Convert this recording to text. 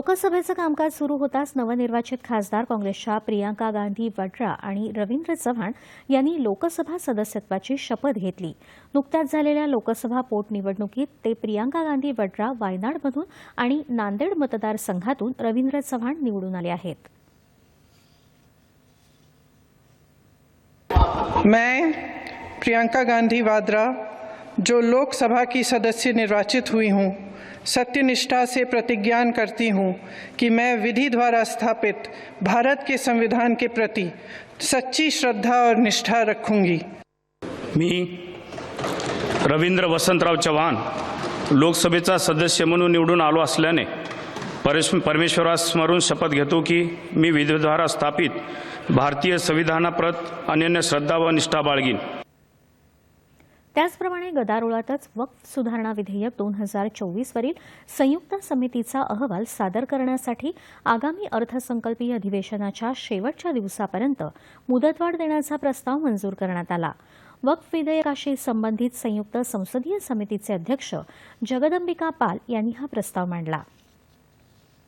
लोकसभेचं कामकाज सुरू होताच नवनिर्वाचित खासदार काँग्रेसच्या प्रियांका गांधी वड्रा आणि रवींद्र चव्हाण यांनी लोकसभा सदस्यत्वाची शपथ घेतली. नुकत्याच झालेल्या लोकसभा पोटनिवडणुकीत ते प्रियांका गांधी वड्रा वायनाडमधून आणि नांदेड मतदारसंघातून रवींद्र चव्हाण निवडून आले आहेत. मैं प्रियंका गांधी वाड्रा जो लोकसभा की सदस्य निर्वाचित हुई हूँ सत्यनिष्ठा से प्रतिज्ञान करती हूँ कि मैं विधि द्वारा स्थापित भारत के संविधान के प्रति सच्ची श्रद्धा और निष्ठा रखूंगी। मी रवींद्र वसंतराव चव्हाण लोकसभेचा सदस्य म्हणून निवडून आलो असल्याने परेश परमेश्वरास स्मरून शपथ घेतो की मी विधीद्वारा स्थापित भारतीय संविधानाप्रत अनन्य श्रद्धा व निष्ठा बाळगीन. त्याचप्रमाणे गदारोळातच वक्फ सुधारणा विधेयक दोन हजार चोवीसवरील संयुक्त समितीचा अहवाल सादर करण्यासाठी आगामी अर्थसंकल्पीय अधिवेशनाच्या शेवटच्या दिवसापर्यंत मुदतवाढ देण्याचा प्रस्ताव मंजूर करण्यात आला. वक्फ विधेयकाशी संबंधित संयुक्त संसदीय समितीचे अध्यक्ष जगदंबिका पाल यांनी हा प्रस्ताव मांडला.